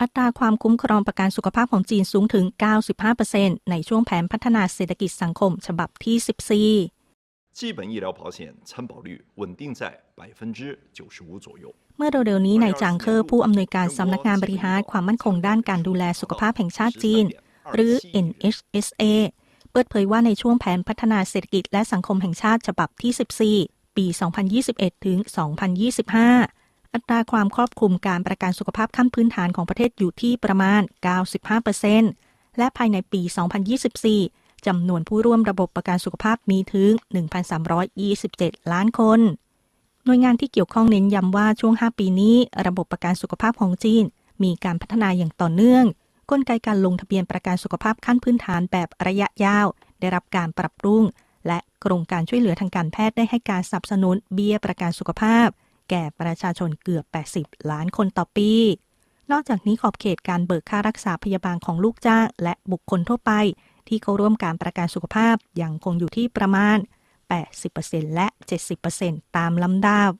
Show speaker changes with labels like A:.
A: อัตราความคุ้มครองประกันสุขภาพของจีนสูงถึง 95%ในช่วงแผนพัฒนาเศรษฐกิจสังคมฉบับที่ 14
B: 基本医疗保险参保率稳定在百分之九十五左右。
A: เมื่อเร็วๆนี้นายจางเคอร์ผู้อำนวยการสำนักงานบริหารความมั่นคงด้านการดูแลสุขภาพแห่งชาติจีน หรือ NHSA เปิดเผยว่าในช่วงแผนพัฒนาเศรษฐกิจและสังคมแห่งชาติฉบับที่ 14 ปี 2021 ถึง 2025 อัตราความครอบคลุมการประกันสุขภาพขั้นพื้นฐานของประเทศอยู่ที่ประมาณ 95%และภายในปี 2024 จำนวนผู้ร่วมระบบประกันสุขภาพมีถึง 1,327 ล้านคน หน่วยงานที่เกี่ยวข้องเน้นย้ำว่าช่วง 5 ปีนี้ ระบบประกันสุขภาพของจีน มีการพัฒนาอย่างต่อเนื่อง กลไกการลงทะเบียนประกันสุขภาพขั้นพื้นฐานแบบระยะยาว ได้รับการปรับปรุง และโครงการช่วยเหลือทางการแพทย์ได้ให้การสนับสนุนเบี้ยประกันสุขภาพ แก่ประชาชนเกือบ 80 ล้านคนต่อปี นอกจากนี้ขอบเขตการเบิกค่ารักษาพยาบาลของลูกจ้าง และบุคคลทั่วไป ที่เข้าร่วมการประกันสุขภาพยังคงอยู่ที่ประมาณ 80%และ 70%ตามลำดับ